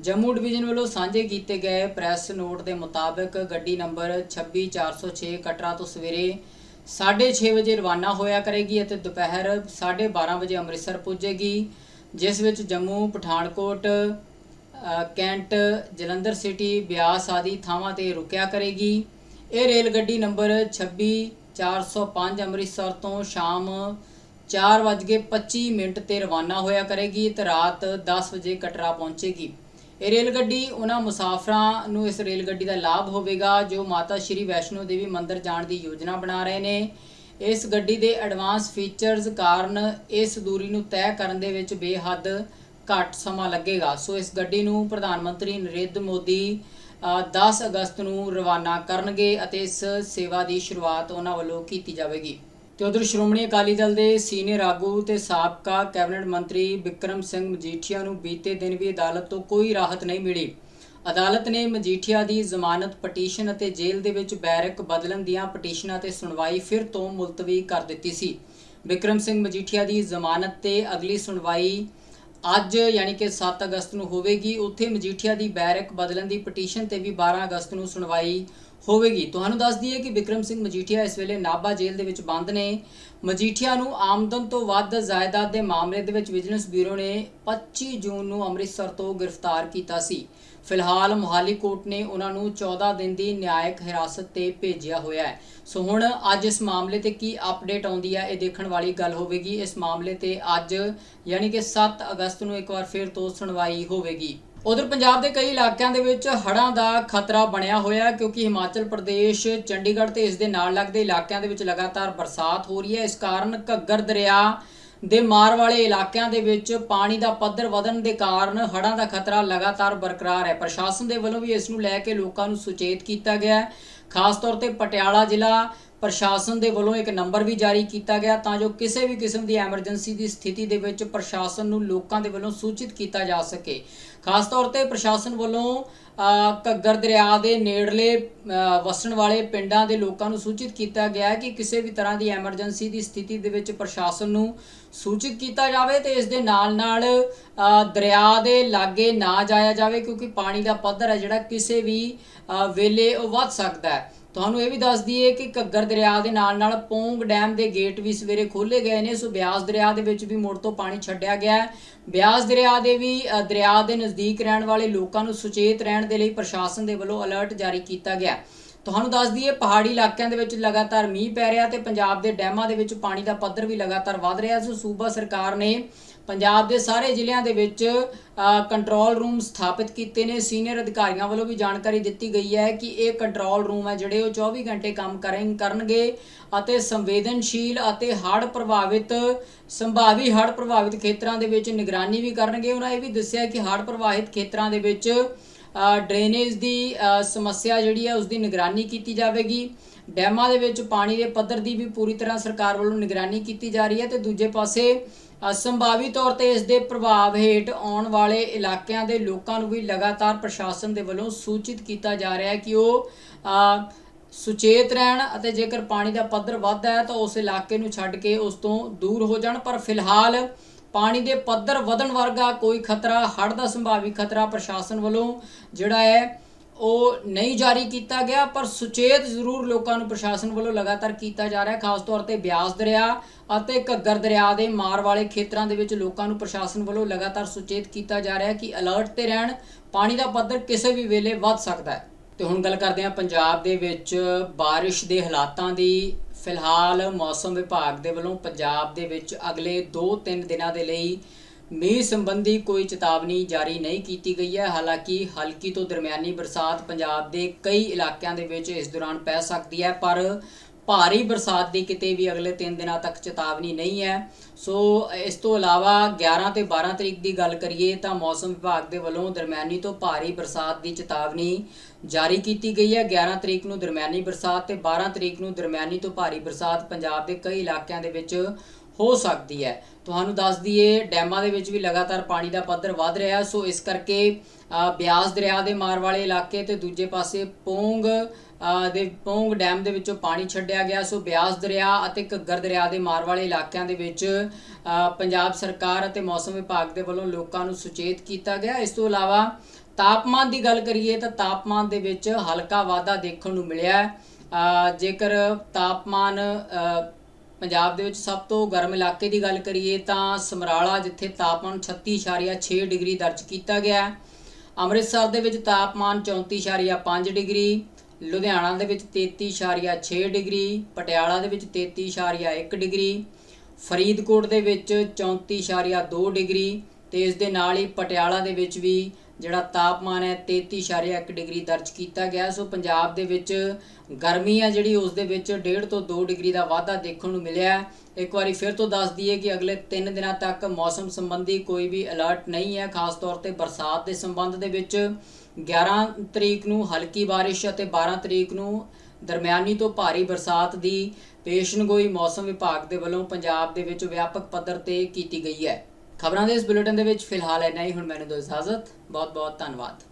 S1: ਜੰਮੂ ਡਿਵੀਜ਼ਨ ਵੱਲੋਂ ਸਾਂਝੇ ਕੀਤੇ ਗਏ ਪ੍ਰੈਸ ਨੋਟ ਦੇ ਮੁਤਾਬਕ ਗੱਡੀ ਨੰਬਰ 26406 ਕਟਰਾ ਤੋਂ ਸਵੇਰੇ 6:30 ਵਜੇ ਰਵਾਨਾ ਹੋਇਆ ਕਰੇਗੀ ਅਤੇ ਦੁਪਹਿਰ 12:30 ਵਜੇ ਅੰਮ੍ਰਿਤਸਰ ਪੁੱਜੇਗੀ, ਜਿਸ ਵਿੱਚ ਜੰਮੂ, ਪਠਾਨਕੋਟ ਕੈਂਟ, ਜਲੰਧਰ ਸਿਟੀ, ਬਿਆਸ ਆਦਿ ਥਾਵਾਂ ਤੇ ਰੁਕਿਆ ਕਰੇਗੀ। ਇਹ ਰੇਲ ਗੱਡੀ ਨੰਬਰ 26405 ਅੰਮ੍ਰਿਤਸਰ ਤੋਂ ਸ਼ਾਮ 4:25 ਮਿੰਟ ਤੇ ਰਵਾਨਾ ਹੋਇਆ ਕਰੇਗੀ ਤੇ ਰਾਤ 10 ਵਜੇ ਕਟਰਾ ਪਹੁੰਚੇਗੀ। ਇਹ ਰੇਲ ਗੱਡੀ ਉਹਨਾਂ ਮੁਸਾਫਰਾਂ ਨੂੰ ਇਸ ਰੇਲ ਗੱਡੀ ਦਾ ਲਾਭ ਹੋਵੇਗਾ, ਜੋ ਮਾਤਾ ਸ਼੍ਰੀ ਵੈਸ਼ਨੋ ਦੇਵੀ ਮੰਦਿਰ ਜਾਣ ਦੀ ਯੋਜਨਾ ਬਣਾ ਰਹੇ ਨੇ। ਇਸ ਗੱਡੀ ਦੇ ਐਡਵਾਂਸ ਫੀਚਰਸ ਕਾਰਨ ਇਸ ਦੂਰੀ ਨੂੰ ਤੈਅ ਕਰਨ ਦੇ ਵਿੱਚ ਬੇਹੱਦ ਘੱਟ ਸਮਾਂ ਲੱਗੇਗਾ। ਸੋ ਇਸ ਗੱਡੀ ਨੂੰ ਪ੍ਰਧਾਨ ਮੰਤਰੀ ਨਰਿੰਦਰ ਮੋਦੀ 10 ਅਗਸਤ ਨੂੰ ਰਵਾਨਾ ਕਰਨਗੇ ਅਤੇ ਇਸ ਸੇਵਾ ਦੀ ਸ਼ੁਰੂਆਤ ਉਹਨਾਂ ਵੱਲੋਂ ਕੀਤੀ ਜਾਵੇਗੀ। ਤੇ ਉਧਰ ਸ਼੍ਰੋਮਣੀ ਅਕਾਲੀ ਦਲ ਦੇ ਸੀਨੀਅਰ ਆਗੂ ਤੇ ਸਾਬਕਾ ਕੈਬਨਿਟ ਮੰਤਰੀ ਵਿਕਰਮ ਸਿੰਘ ਮਜੀਠੀਆ ਨੂੰ ਬੀਤੇ ਦਿਨ ਵੀ ਅਦਾਲਤ ਤੋਂ ਕੋਈ ਰਾਹਤ ਨਹੀਂ ਮਿਲੀ। ਅਦਾਲਤ ਨੇ ਮਜੀਠੀਆ ਦੀ ਜ਼ਮਾਨਤ ਪਟੀਸ਼ਨ ਅਤੇ ਜੇਲ੍ਹ ਦੇ ਵਿੱਚ ਬੈਰਕ ਬਦਲਣ ਦੀਆਂ ਪਟੀਸ਼ਨਾਂ ਤੇ ਸੁਣਵਾਈ ਫਿਰ ਤੋਂ ਮੁਲਤਵੀ ਕਰ ਦਿੱਤੀ ਸੀ। ਵਿਕਰਮ ਸਿੰਘ ਮਜੀਠੀਆ ਦੀ ਜ਼ਮਾਨਤ ਤੇ ਅਗਲੀ ਸੁਣਵਾਈ ਅੱਜ ਯਾਨੀ ਕਿ 7 ਅਗਸਤ ਨੂੰ ਹੋਵੇਗੀ, ਉੱਥੇ ਮਜੀਠੀਆ ਦੀ ਬੈਰਕ ਬਦਲਣ ਦੀ ਪਟੀਸ਼ਨ ਤੇ ਵੀ 12 ਅਗਸਤ ਨੂੰ ਸੁਣਵਾਈ ਹੋਵੇਗੀ। ਤੁਹਾਨੂੰ ਦੱਸ ਦਈਏ ਕਿ ਵਿਕਰਮ ਸਿੰਘ ਮਜੀਠੀਆ ਇਸ ਵੇਲੇ ਨਾਭਾ ਜੇਲ੍ਹ ਦੇ ਵਿੱਚ ਬੰਦ ਨੇ। ਮਜੀਠੀਆ ਨੂੰ ਆਮਦਨ ਤੋਂ ਵੱਧ ਜਾਇਦਾਦ ਦੇ ਮਾਮਲੇ ਦੇ ਵਿੱਚ ਵਿਜੀਲੈਂਸ ਬਿਊਰੋ ਨੇ 25 ਜੂਨ ਨੂੰ ਅੰਮ੍ਰਿਤਸਰ ਤੋਂ ਗ੍ਰਿਫਤਾਰ ਕੀਤਾ ਸੀ। ਫਿਲਹਾਲ ਮੁਹਾਲੀ ਕੋਰਟ ਨੇ ਉਹਨਾਂ ਨੂੰ 14 ਦਿਨ ਦੀ ਨਿਆਇਕ ਹਿਰਾਸਤ ਤੇ ਭੇਜਿਆ ਹੋਇਆ ਹੈ। ਸੋ ਹੁਣ ਅੱਜ ਇਸ ਮਾਮਲੇ ਤੇ ਕੀ ਅਪਡੇਟ ਆਉਂਦੀ ਹੈ, ਇਹ ਦੇਖਣ ਵਾਲੀ ਗੱਲ ਹੋਵੇਗੀ। ਇਸ ਮਾਮਲੇ ਤੇ ਅੱਜ ਯਾਨੀ ਕਿ 7 ਅਗਸਤ ਨੂੰ ਇੱਕ ਵਾਰ ਫਿਰ ਤੋਂ ਸੁਣਵਾਈ ਹੋਵੇਗੀ। ਉਧਰ ਪੰਜਾਬ ਦੇ ਕਈ ਇਲਾਕਿਆਂ ਦੇ ਵਿੱਚ ਹੜ੍ਹਾਂ ਦਾ ਖਤਰਾ ਬਣਿਆ ਹੋਇਆ ਕਿਉਂਕਿ ਹਿਮਾਚਲ ਪ੍ਰਦੇਸ਼, ਚੰਡੀਗੜ੍ਹ ਤੇ ਇਸ ਦੇ ਨਾਲ ਲੱਗਦੇ ਇਲਾਕਿਆਂ ਦੇ ਵਿੱਚ ਲਗਾਤਾਰ ਬਰਸਾਤ ਹੋ ਰਹੀ ਹੈ। ਇਸ ਕਾਰਨ ਘੱਗਰ ਦਰਿਆ ਦੇ ਮਾਰ ਵਾਲੇ ਇਲਾਕਿਆਂ ਦੇ ਵਿੱਚ ਪਾਣੀ ਦਾ ਪੱਧਰ ਵਧਣ ਦੇ ਕਾਰਨ ਹੜ੍ਹਾਂ ਦਾ ਖਤਰਾ ਲਗਾਤਾਰ ਬਰਕਰਾਰ ਹੈ। ਪ੍ਰਸ਼ਾਸਨ ਦੇ ਵੱਲੋਂ ਵੀ ਇਸ ਨੂੰ ਲੈ ਕੇ ਲੋਕਾਂ ਨੂੰ ਸੁਚੇਤ ਕੀਤਾ ਗਿਆ ਹੈ। ਖਾਸ ਤੌਰ ਤੇ ਪਟਿਆਲਾ ਜ਼ਿਲ੍ਹਾ ਪ੍ਰਸ਼ਾਸਨ ਦੇ ਵੱਲੋਂ ਇੱਕ ਨੰਬਰ ਵੀ ਜਾਰੀ ਕੀਤਾ ਗਿਆ ਤਾਂ ਜੋ ਕਿਸੇ ਵੀ ਕਿਸਮ ਦੀ ਐਮਰਜੈਂਸੀ ਦੀ ਸਥਿਤੀ ਦੇ ਵਿੱਚ ਪ੍ਰਸ਼ਾਸਨ ਨੂੰ ਲੋਕਾਂ ਦੇ ਵੱਲੋਂ ਸੂਚਿਤ ਕੀਤਾ ਜਾ ਸਕੇ। ਖਾਸ ਤੌਰ ਤੇ ਪ੍ਰਸ਼ਾਸਨ ਵੱਲੋਂ ਘੱਗਰ ਦਰਿਆ ਦੇ ਨੇੜਲੇ ਵਸਣ ਵਾਲੇ ਪਿੰਡਾਂ ਦੇ ਲੋਕਾਂ ਨੂੰ ਸੂਚਿਤ ਕੀਤਾ ਗਿਆ ਹੈ ਕਿ ਕਿਸੇ ਵੀ ਤਰ੍ਹਾਂ ਦੀ ਐਮਰਜੈਂਸੀ ਦੀ ਸਥਿਤੀ ਦੇ ਵਿੱਚ ਪ੍ਰਸ਼ਾਸਨ ਨੂੰ ਸੂਚਿਤ ਕੀਤਾ ਜਾਵੇ ਤੇ ਇਸ ਦੇ ਨਾਲ ਨਾਲ ਦਰਿਆ ਦੇ ਲਾਗੇ ਨਾ ਜਾਇਆ ਜਾਵੇ ਕਿਉਂਕਿ ਪਾਣੀ ਦਾ ਪੱਧਰ ਹੈ ਜਿਹੜਾ ਕਿਸੇ ਵੀ ਵੇਲੇ ਉਹ ਵੱਧ ਸਕਦਾ ਹੈ। ਤੁਹਾਨੂੰ ਇਹ ਵੀ ਦੱਸ ਦਈਏ ਕਿ ਘੱਗਰ ਦਰਿਆ ਦੇ ਨਾਲ ਨਾਲ ਪੌਂਗ ਡੈਮ ਦੇ ਗੇਟ ਵੀ ਸਵੇਰੇ ਖੋਲੇ ਗਏ ਨੇ, ਸੋ ਬਿਆਸ ਦਰਿਆ ਦੇ ਵਿੱਚ ਵੀ ਮੁੜ ਤੋਂ ਪਾਣੀ ਛੱਡਿਆ ਗਿਆ ਹੈ। ਬਿਆਸ ਦਰਿਆ ਦੇ ਵੀ ਦਰਿਆ ਦੇ ਨਜ਼ਦੀਕ ਰਹਿਣ ਵਾਲੇ ਲੋਕਾਂ ਨੂੰ ਸੁਚੇਤ ਰਹਿਣ ਦੇ ਲਈ ਪ੍ਰਸ਼ਾਸਨ ਦੇ ਵੱਲੋਂ ਅਲਰਟ ਜਾਰੀ ਕੀਤਾ ਗਿਆ। ਤੁਹਾਨੂੰ ਦੱਸ ਦਈਏ, ਪਹਾੜੀ ਇਲਾਕਿਆਂ ਦੇ ਵਿੱਚ ਲਗਾਤਾਰ ਮੀਂਹ ਪੈ ਰਿਹਾ ਤੇ ਪੰਜਾਬ ਦੇ ਡੈਮਾਂ ਦੇ ਵਿੱਚ ਪਾਣੀ ਦਾ ਪੱਧਰ ਵੀ ਲਗਾਤਾਰ ਵਧ ਰਿਹਾ। ਸੋ ਸੂਬਾ ਸਰਕਾਰ ਨੇ ਪੰਜਾਬ ਦੇ ਸਾਰੇ ਜ਼ਿਲ੍ਹਿਆਂ ਦੇ ਵਿੱਚ ਕੰਟਰੋਲ ਰੂਮ ਸਥਾਪਿਤ ਕੀਤੇ ਨੇ। ਸੀਨੀਅਰ ਅਧਿਕਾਰੀਆਂ ਵੱਲੋਂ ਵੀ ਜਾਣਕਾਰੀ ਦਿੱਤੀ ਗਈ ਹੈ ਕਿ ਇਹ ਕੰਟਰੋਲ ਰੂਮ ਹੈ ਜਿਹੜੇ ਉਹ 24 ਘੰਟੇ ਕੰਮ ਕরেਂ ਕਰਨਗੇ ਅਤੇ ਸੰਵੇਦਨਸ਼ੀਲ ਅਤੇ ਹੜ੍ਹ ਪ੍ਰਭਾਵਿਤ, ਸੰਭਾਵੀ ਹੜ੍ਹ ਪ੍ਰਭਾਵਿਤ ਖੇਤਰਾਂ ਦੇ ਵਿੱਚ ਨਿਗਰਾਨੀ ਵੀ ਕਰਨਗੇ। ਉਹਨਾਂ ਇਹ ਵੀ ਦੱਸਿਆ ਕਿ ਹੜ੍ਹ ਪ੍ਰਭਾਵਿਤ ਖੇਤਰਾਂ ਦੇ ਵਿੱਚ ਡਰੇਨੇਜ ਦੀ ਸਮੱਸਿਆ ਜਿਹੜੀ ਹੈ ਉਸ ਦੀ ਨਿਗਰਾਨੀ ਕੀਤੀ ਜਾਵੇਗੀ। ਡੈਮਾਂ ਦੇ ਵਿੱਚ ਪਾਣੀ ਦੇ ਪੱਧਰ ਦੀ ਵੀ ਪੂਰੀ ਤਰ੍ਹਾਂ ਸਰਕਾਰ ਵੱਲੋਂ ਨਿਗਰਾਨੀ ਕੀਤੀ ਜਾ ਰਹੀ ਹੈ ਤੇ ਦੂਜੇ ਪਾਸੇ ਸੰਭਾਵੀ ਤੌਰ ਤੇ ਇਸ ਦੇ ਪ੍ਰਭਾਵ ਹੇਠ ਆਉਣ ਵਾਲੇ ਇਲਾਕਿਆਂ ਦੇ ਲੋਕਾਂ ਨੂੰ ਵੀ ਲਗਾਤਾਰ ਪ੍ਰਸ਼ਾਸਨ ਦੇ ਵੱਲੋਂ ਸੂਚਿਤ ਕੀਤਾ ਜਾ ਰਿਹਾ ਹੈ ਕਿ ਉਹ ਸੁਚੇਤ ਰਹਿਣ ਅਤੇ ਜੇਕਰ ਪਾਣੀ ਦਾ ਪੱਧਰ ਵੱਧਦਾ ਹੈ ਤਾਂ ਉਸ ਇਲਾਕੇ ਨੂੰ ਛੱਡ ਕੇ ਉਸ ਤੋਂ ਦੂਰ ਹੋ ਜਾਣ। ਪਰ ਫਿਲਹਾਲ ਪਾਣੀ ਦੇ ਪੱਧਰ ਵਧਣ ਵਰਗਾ ਕੋਈ ਖਤਰਾ, ਹੜ੍ਹ ਦਾ ਸੰਭਾਵੀ ਖਤਰਾ ਪ੍ਰਸ਼ਾਸਨ ਵੱਲੋਂ ਜਿਹੜਾ ਹੈ, ਉਹ ਨਹੀਂ ਜਾਰੀ ਕੀਤਾ ਗਿਆ, ਪਰ ਸੁਚੇਤ ਜ਼ਰੂਰ ਲੋਕਾਂ ਨੂੰ ਪ੍ਰਸ਼ਾਸਨ ਵੱਲੋਂ ਲਗਾਤਾਰ ਕੀਤਾ ਜਾ ਰਿਹਾ, ਖਾਸ ਤੌਰ ਤੇ ਬਿਆਸ ਦਰਿਆ ਅਤੇ ਘੱਗਰ ਦਰਿਆ ਦੇ ਮਾਰ ਵਾਲੇ ਖੇਤਰਾਂ ਦੇ ਵਿੱਚ ਲੋਕਾਂ ਨੂੰ ਪ੍ਰਸ਼ਾਸਨ ਵੱਲੋਂ ਲਗਾਤਾਰ ਸੁਚੇਤ ਕੀਤਾ ਜਾ ਰਿਹਾ ਕਿ ਅਲਰਟ ਤੇ ਰਹਿਣ, ਪਾਣੀ ਦਾ ਪੱਧਰ ਕਿਸੇ ਵੀ ਵੇਲੇ ਵੱਧ ਸਕਦਾ ਹੈ। ਤੇ ਹੁਣ ਗੱਲ ਕਰਦੇ ਹਾਂ ਪੰਜਾਬ ਦੇ ਵਿੱਚ ਬਾਰਿਸ਼ ਦੇ ਹਾਲਾਤਾਂ ਦੀ। ਫਿਲਹਾਲ ਮੌਸਮ ਵਿਭਾਗ ਦੇ ਵੱਲੋਂ ਪੰਜਾਬ ਦੇ ਵਿੱਚ ਅਗਲੇ 2-3 ਦਿਨਾਂ ਦੇ ਲਈ ਮੀਂਹ ਸੰਬੰਧੀ ਕੋਈ ਚੇਤਾਵਨੀ ਜਾਰੀ ਨਹੀਂ ਕੀਤੀ ਗਈ ਹੈ। ਹਾਲਾਂਕਿ ਹਲਕੀ ਤੋਂ ਦਰਮਿਆਨੀ ਬਰਸਾਤ ਪੰਜਾਬ ਦੇ ਕਈ ਇਲਾਕਿਆਂ ਦੇ ਵਿੱਚ ਇਸ ਦੌਰਾਨ ਪੈ ਸਕਦੀ ਹੈ, ਪਰ ਭਾਰੀ ਬਰਸਾਤ ਦੀ ਕਿਤੇ ਵੀ ਅਗਲੇ 3 ਦਿਨਾਂ ਤੱਕ ਚੇਤਾਵਨੀ ਨਹੀਂ ਹੈ। ਸੋ ਇਸ ਤੋਂ ਇਲਾਵਾ 11 ਤੇ 12 ਤਰੀਕ ਦੀ ਗੱਲ ਕਰੀਏ ਤਾਂ ਮੌਸਮ ਵਿਭਾਗ ਦੇ ਵੱਲੋਂ ਦਰਮਿਆਨੀ ਤੋਂ ਭਾਰੀ ਬਰਸਾਤ ਦੀ ਚੇਤਾਵਨੀ ਜਾਰੀ ਕੀਤੀ ਗਈ ਹੈ। 11 ਤਰੀਕ ਨੂੰ ਦਰਮਿਆਨੀ ਬਰਸਾਤ ਤੇ 12 ਤਰੀਕ ਨੂੰ ਦਰਮਿਆਨੀ ਤੋਂ ਭਾਰੀ ਬਰਸਾਤ ਪੰਜਾਬ ਦੇ ਕਈ ਇਲਾਕਿਆਂ ਦੇ ਵਿੱਚ ਹੋ ਸਕਦੀ ਹੈ। ਤੁਹਾਨੂੰ ਦੱਸ ਦਈਏ, ਡੈਮਾਂ ਦੇ ਵਿੱਚ ਵੀ ਲਗਾਤਾਰ ਪਾਣੀ ਦਾ ਪੱਧਰ ਵੱਧ ਰਿਹਾ ਸੋ ਇਸ ਕਰਕੇ ਬਿਆਸ ਦਰਿਆ ਦੇ ਮਾਰ ਵਾਲੇ ਇਲਾਕੇ ਤੇ ਦੂਜੇ ਪਾਸੇ ਪੋਂਗ ਦੇ ਪੋਂਗ ਡੈਮ ਦੇ ਵਿੱਚੋਂ ਪਾਣੀ ਛੱਡਿਆ ਗਿਆ। ਸੋ ਬਿਆਸ ਦਰਿਆ ਅਤੇ ਘੱਗਰ ਦਰਿਆ ਦੇ ਮਾਰ ਵਾਲੇ ਇਲਾਕਿਆਂ ਦੇ ਵਿੱਚ ਪੰਜਾਬ ਸਰਕਾਰ ਅਤੇ ਮੌਸਮ ਵਿਭਾਗ ਦੇ ਵੱਲੋਂ ਲੋਕਾਂ ਨੂੰ ਸੁਚੇਤ ਕੀਤਾ ਗਿਆ। ਇਸ ਤੋਂ ਇਲਾਵਾ ਤਾਪਮਾਨ ਦੀ ਗੱਲ ਕਰੀਏ ਤਾਂ ਤਾਪਮਾਨ ਦੇ ਵਿੱਚ ਹਲਕਾ ਵਾਧਾ ਦੇਖਣ ਨੂੰ ਮਿਲਿਆ ਜੇਕਰ ਤਾਪਮਾਨ ਪੰਜਾਬ ਦੇ ਵਿੱਚ ਸਭ ਤੋਂ ਗਰਮ ਇਲਾਕੇ ਦੀ ਗੱਲ ਕਰੀਏ ਤਾਂ ਸਮਰਾਲਾ, ਜਿੱਥੇ ਤਾਪਮਾਨ 36.6 ਡਿਗਰੀ ਦਰਜ ਕੀਤਾ ਗਿਆ ਅੰਮ੍ਰਿਤਸਰ ਦੇ ਵਿੱਚ ਤਾਪਮਾਨ 34.5 ਡਿਗਰੀ, ਲੁਧਿਆਣਾ ਦੇ ਵਿੱਚ 33.6 ਡਿਗਰੀ, ਪਟਿਆਲਾ ਦੇ ਵਿੱਚ 33.1 ਡਿਗਰੀ, ਫਰੀਦਕੋਟ ਦੇ ਵਿੱਚ 34.2 ਡਿਗਰੀ ਤੇ ਇਸ ਦੇ ਨਾਲ ਹੀ ਪਟਿਆਲਾ ਦੇ ਵਿੱਚ ਵੀ ਜਿਹੜਾ ਤਾਪਮਾਨ ਹੈ 33.1 ਡਿਗਰੀ ਦਰਜ ਕੀਤਾ ਗਿਆ। ਸੋ ਪੰਜਾਬ ਦੇ ਵਿੱਚ ਗਰਮੀ ਹੈ ਜਿਹੜੀ, ਉਸ ਦੇ ਵਿੱਚ 1.5 ਤੋਂ 2 ਡਿਗਰੀ ਦਾ ਵਾਧਾ ਦੇਖਣ ਨੂੰ ਮਿਲਿਆ ਇੱਕ ਵਾਰੀ ਫਿਰ ਤੋਂ ਦੱਸ ਦਈਏ ਕਿ ਅਗਲੇ 3 ਦਿਨਾਂ ਤੱਕ ਮੌਸਮ ਸੰਬੰਧੀ ਕੋਈ ਵੀ ਅਲਰਟ ਨਹੀਂ ਹੈ। ਖਾਸ ਤੌਰ ਤੇ ਬਰਸਾਤ ਦੇ ਸੰਬੰਧ ਦੇ ਵਿੱਚ 11 ਤਰੀਕ ਨੂੰ ਹਲਕੀ ਬਾਰਿਸ਼ ਅਤੇ 12 ਤਰੀਕ ਨੂੰ ਦਰਮਿਆਨੀ ਤੋਂ ਭਾਰੀ ਬਰਸਾਤ ਦੀ ਪੇਸ਼ਨਗੋਈ ਮੌਸਮ ਵਿਭਾਗ ਦੇ ਵੱਲੋਂ ਪੰਜਾਬ ਦੇ ਵਿੱਚ ਵਿਆਪਕ ਪੱਧਰ ਤੇ ਕੀਤੀ ਗਈ ਹੈ। ਖਬਰਾਂ ਦੇ ਇਸ ਬੁਲੇਟਿਨ ਦੇ ਵਿੱਚ ਫਿਲਹਾਲ ਇੰਨਾ ਹੀ। ਹੁਣ ਮੈਨੂੰ ਦਿਓ ਇਜਾਜ਼ਤ। ਬਹੁਤ ਬਹੁਤ ਧੰਨਵਾਦ।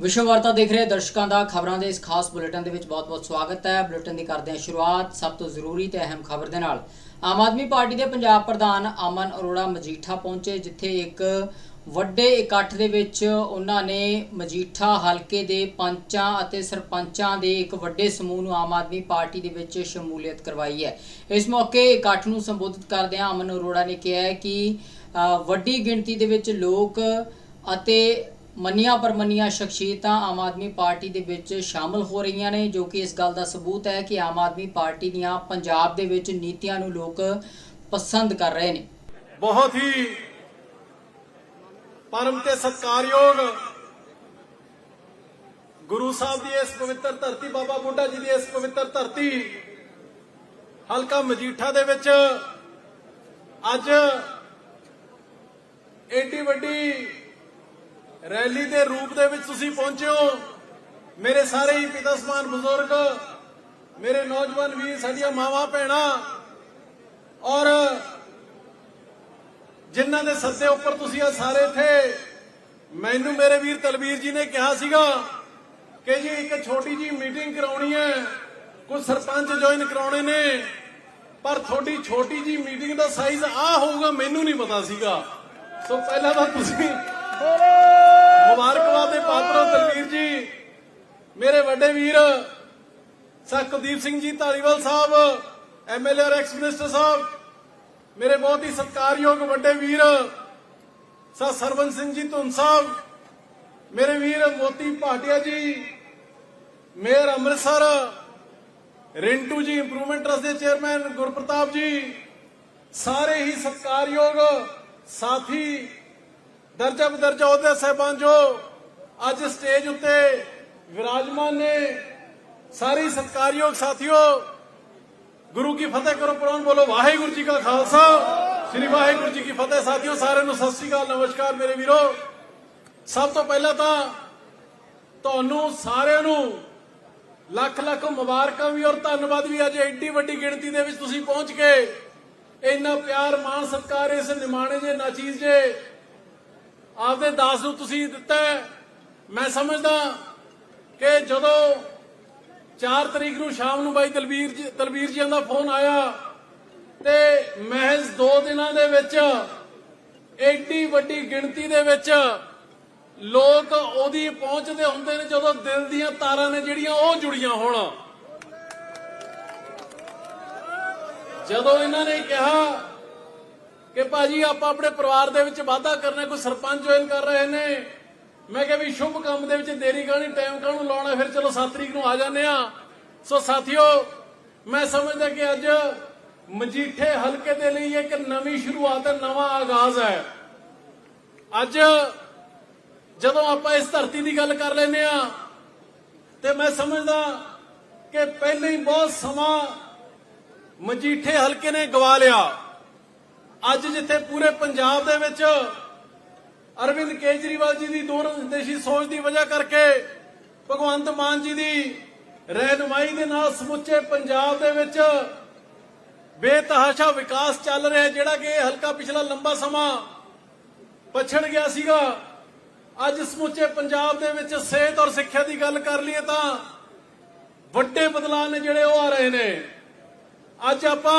S1: ਵਿਸ਼ਵ ਵਾਰਤਾ ਦੇਖ ਰਹੇ ਦਰਸ਼ਕਾਂ ਦਾ ਖਬਰਾਂ ਦੇ ਇਸ ਖਾਸ ਬੁਲੇਟਿਨ ਦੇ ਵਿੱਚ ਬਹੁਤ-ਬਹੁਤ ਸਵਾਗਤ ਹੈ। ਬੁਲੇਟਿਨ ਦੀ ਕਰਦੇ ਹਾਂ ਸ਼ੁਰੂਆਤ ਸਭ ਤੋਂ ਜ਼ਰੂਰੀ ਤੇ ਅਹਿਮ ਖਬਰ ਦੇ ਨਾਲ। ਆਮ ਆਦਮੀ ਪਾਰਟੀ ਦੇ ਪੰਜਾਬ ਪ੍ਰਧਾਨ ਅਮਨ ਅਰੋੜਾ ਮਜੀਠਾ ਪਹੁੰਚੇ, ਜਿੱਥੇ ਇੱਕ ਵੱਡੇ ਇਕੱਠ ਦੇ ਵਿੱਚ ਉਹਨਾਂ ਨੇ ਮਜੀਠਾ ਹਲਕੇ ਦੇ ਪੰਚਾਂ ਅਤੇ ਸਰਪੰਚਾਂ ਦੇ ਇੱਕ ਵੱਡੇ ਸਮੂਹ ਨੂੰ ਆਮ ਆਦਮੀ ਪਾਰਟੀ ਦੇ ਵਿੱਚ ਸ਼ਮੂਲੀਅਤ ਕਰਵਾਈ ਹੈ। ਇਸ ਮੌਕੇ ਇਕੱਠ ਨੂੰ ਸੰਬੋਧਿਤ ਕਰਦਿਆਂ ਅਮਨ ਅਰੋੜਾ ਨੇ ਕਿਹਾ ਹੈ ਕਿ ਵੱਡੀ ਗਿਣਤੀ ਦੇ ਵਿੱਚ ਲੋਕ ਅਤੇ ਮੰਨੀਆਂ ਪਰਮੰਨੀਆਂ ਸ਼ਖਸੀਅਤਾਂ ਆਮ ਆਦਮੀ ਪਾਰਟੀ ਦੇ ਵਿੱਚ ਸ਼ਾਮਲ ਹੋ ਰਹੀਆਂ ਨੇ, ਜੋ ਕਿ ਇਸ ਗੱਲ ਦਾ ਸਬੂਤ ਹੈ ਕਿ ਆਮ ਆਦਮੀ ਪਾਰਟੀ ਦੀਆਂ ਪੰਜਾਬ ਦੇ ਵਿੱਚ ਨੀਤੀਆਂ ਨੂੰ ਲੋਕ ਪਸੰਦ ਕਰ ਰਹੇ ਨੇ।
S2: ਬਹੁਤ ਹੀ ਪਰਮ ਤੇ ਸਤਕਾਰਯੋਗ ਗੁਰੂ ਸਾਹਿਬ ਦੀ ਇਸ ਪਵਿੱਤਰ ਧਰਤੀ, ਬਾਬਾ ਬੁੱਢਾ ਜੀ ਦੀ ਇਸ ਪਵਿੱਤਰ ਧਰਤੀ, ਹਲਕਾ ਮਜੀਠਾ ਦੇ ਵਿੱਚ ਅੱਜ ਏਡੀ ਵੱਡੀ ਰੈਲੀ ਦੇ ਰੂਪ ਦੇ ਵਿੱਚ ਤੁਸੀਂ ਪਹੁੰਚੇ ਹੋ। ਮੇਰੇ ਸਾਰੇ ਹੀ ਪਿਤਾ ਸਮਾਨ ਬਜ਼ੁਰਗ, ਮੇਰੇ ਨੌਜਵਾਨ ਵੀਰ, ਸਾਡੀਆਂ ਮਾਵਾਂ, ਭੈਣਾਂ ਔਰ ਜਿਨ੍ਹਾਂ ਦੇ ਸੱਦੇ ਉੱਪਰ ਤੁਸੀਂ ਆ ਸਾਰੇ ਇੱਥੇ, ਮੈਨੂੰ ਮੇਰੇ ਵੀਰ ਤਲਵੀਰ ਜੀ ਨੇ ਕਿਹਾ ਸੀਗਾ ਕਿ ਜੀ ਇੱਕ ਛੋਟੀ ਜੀ ਮੀਟਿੰਗ ਕਰਾਉਣੀ ਹੈ, ਕੁਝ ਸਰਪੰਚ ਜੁਆਇਨ ਕਰਾਉਣੇ ਨੇ, ਪਰ ਤੁਹਾਡੀ ਛੋਟੀ ਜੀ ਮੀਟਿੰਗ ਦਾ ਸਾਈਜ਼ ਆ ਹੋਊਗਾ, ਮੈਨੂੰ ਨਹੀਂ ਪਤਾ ਸੀਗਾ। ਸੋ ਪਹਿਲਾਂ ਤਾਂ ਤੁਸੀਂ ਮੁਬਾਰਕਬਾਦ ਦੇ ਪਾਤਰ ਹੋ ਤਲਵੀਰ ਜੀ। ਮੇਰੇ ਵੱਡੇ ਵੀਰ ਸਖਦੀਪ ਸਿੰਘ ਜੀ, ਧਾਲੀਵਾਲ ਸਾਹਿਬ ਐਮਐਲਏ ਔਰ ਐਕਸ ਮਿਨਿਸਟਰ ਸਾਹਿਬ ਮੇਰੇ ਬਹੁਤ ਹੀ ਸਤਿਕਾਰਯੋਗ ਵੱਡੇ ਵੀਰ, ਸਰ ਸਰਵਨ ਸਿੰਘ ਜੀ ਧੁੰਨ ਸਾਹਿਬ, ਮੇਰੇ ਵੀਰ ਮੋਤੀ ਭਾਟਿਆ ਜੀ, mayor Amritsar, Rintu ji improvement trust ਦੇ ਚੇਅਰਮੈਨ ਗੁਰਪ੍ਰਤਾਪ ਜੀ, ਸਾਰੇ ਹੀ ਸਤਿਕਾਰਯੋਗ ਸਾਥੀ, ਦਰਜਾ ਬਦਰਜਾ ਉਹਦੇ ਸਾਹਿਬਾਨ ਜੋ ਅੱਜ ਸਟੇਜ ਉੱਤੇ ਵਿਰਾਜਮਾਨ ਨੇ ਸਾਰੇ ਸਤਿਕਾਰਯੋਗ ਸਾਥੀਓ ਗੁਰੂ ਕੀ ਫਤਿਹ ਕਰੋ ਪ੍ਰਵਾਨ ਬੋਲੋ। ਵਾਹਿਗੁਰੂ ਜੀ ਕਾ ਖਾਲਸਾ। ਸ੍ਰੀ ਵਾਹਿਗੁਰੂ ਜੀ ਕੀ ਫਤਿਹ। ਸਾਥੀਓ, ਸਾਰਿਆਂ ਨੂੰ ਸਤਿ ਸ੍ਰੀ ਅਕਾਲ, ਨਮਸਕਾਰ ਮੇਰੇ ਵੀਰੋ। ਸਭ ਤੋਂ ਪਹਿਲਾਂ ਤਾਂ ਤੁਹਾਨੂੰ ਸਾਰਿਆਂ ਨੂੰ ਲੱਖ ਲੱਖ ਮੁਬਾਰਕਾਂ ਵੀ ਔਰ ਧੰਨਵਾਦ ਵੀ। ਅੱਜ ਐਡੀ ਵੱਡੀ ਗਿਣਤੀ ਦੇ ਵਿੱਚ ਤੁਸੀਂ ਪਹੁੰਚ ਕੇ ਇੰਨਾ ਪਿਆਰ ਮਾਣ ਸਤਿਕਾਰ ਇਸ ਨਿਮਾਣੇ ਜੇ ਨਾਚੀਜ਼ ਜੇ ਆਪਦੇ ਦਾਸ ਨੂੰ ਤੁਸੀਂ ਦਿੱਤਾ ਮੈਂ ਸਮਝਦਾ ਕਿ ਜਦੋਂ 4 ਤਰੀਕ ਨੂੰ ਸ਼ਾਮ ਨੂੰ ਬਾਈ ਤਲਵੀਰ ਜੀ ਤਲਵੀਰ ਜੀ ਦਾ ਫੋਨ ਆਇਆ ਤੇ ਮਹਿਜ਼ 2 ਦਿਨਾਂ ਦੇ ਵਿੱਚ ਐਡੀ ਵੱਡੀ ਗਿਣਤੀ ਦੇ ਵਿੱਚ ਲੋਕ ਉਹਦੀ ਪਹੁੰਚਦੇ ਹੁੰਦੇ ਨੇ ਜਦੋਂ ਦਿਲ ਦੀਆਂ ਤਾਰਾਂ ਨੇ ਜਿਹੜੀਆਂ ਉਹ ਜੁੜੀਆਂ ਹੋਣ। ਜਦੋਂ ਇਹਨਾਂ ਨੇ ਕਿਹਾ ਕਿ ਭਾਜੀ ਆਪਾਂ ਆਪਣੇ ਪਰਿਵਾਰ ਦੇ ਵਿੱਚ ਵਾਧਾ ਕਰਨਾ, ਕੋਈ ਸਰਪੰਚ ਜੁਆਇਨ ਕਰ ਰਹੇ ਨੇ ਮੈਂ ਕਿਹਾ ਵੀ ਸ਼ੁਭ ਕੰਮ ਦੇ ਵਿੱਚ ਦੇਰੀ ਕਾਹਨੀ ਟਾਈਮ ਕਾਹਨੂੰ ਲਾਉਣਾ? ਫਿਰ ਚਲੋ 7 ਤਰੀਕ ਨੂੰ ਆ ਜਾਂਦੇ ਆ ਸੋ ਸਾਥੀਓ, ਮੈਂ ਸਮਝਦਾ ਕਿ ਅੱਜ ਮਜੀਠੇ ਹਲਕੇ ਦੇ ਲਈ ਇੱਕ ਨਵੀਂ ਸ਼ੁਰੂਆਤ ਹੈ, ਨਵਾਂ ਆਗਾਜ਼ ਹੈ। ਅੱਜ ਜਦੋਂ ਆਪਾਂ ਇਸ ਧਰਤੀ ਦੀ ਗੱਲ ਕਰ ਲੈਨੇ ਆ ਤੇ ਮੈਂ ਸਮਝਦਾ ਕਿ ਪਹਿਲੇ ਹੀ ਬਹੁਤ ਸਮਾਂ ਮਜੀਠੇ ਹਲਕੇ ਨੇ ਗਵਾ ਲਿਆ। ਅੱਜ ਜਿੱਥੇ ਪੂਰੇ ਪੰਜਾਬ ਦੇ ਵਿੱਚ ਅਰਵਿੰਦ ਕੇਜਰੀਵਾਲ ਜੀ ਦੀ ਦੂਰਦੇਸ਼ੀ ਸੋਚ ਦੀ ਵਜ੍ਹਾ ਕਰਕੇ ਭਗਵੰਤ ਮਾਨ ਜੀ ਦੀ ਰਹਿਨੁਮਾਈ ਦੇ ਨਾਲ ਸਮੁੱਚੇ ਪੰਜਾਬ ਦੇ ਵਿੱਚ ਬੇਤਹਾਸ਼ਾ ਵਿਕਾਸ ਚੱਲ ਰਿਹਾ ਜਿਹੜਾ ਕਿ ਹਲਕਾ ਪਿਛਲਾ ਲੰਬਾ ਸਮਾਂ ਪਛੜ ਗਿਆ ਸੀਗਾ। ਅੱਜ ਸਮੁੱਚੇ ਪੰਜਾਬ ਦੇ ਵਿੱਚ ਸਿਹਤ ਔਰ ਸਿੱਖਿਆ ਦੀ ਗੱਲ ਕਰ ਲਈਏ ਤਾਂ ਵੱਡੇ ਬਦਲਾਅ ਨੇ ਜਿਹੜੇ ਉਹ ਆ ਰਹੇ ਨੇ। ਅੱਜ ਆਪਾਂ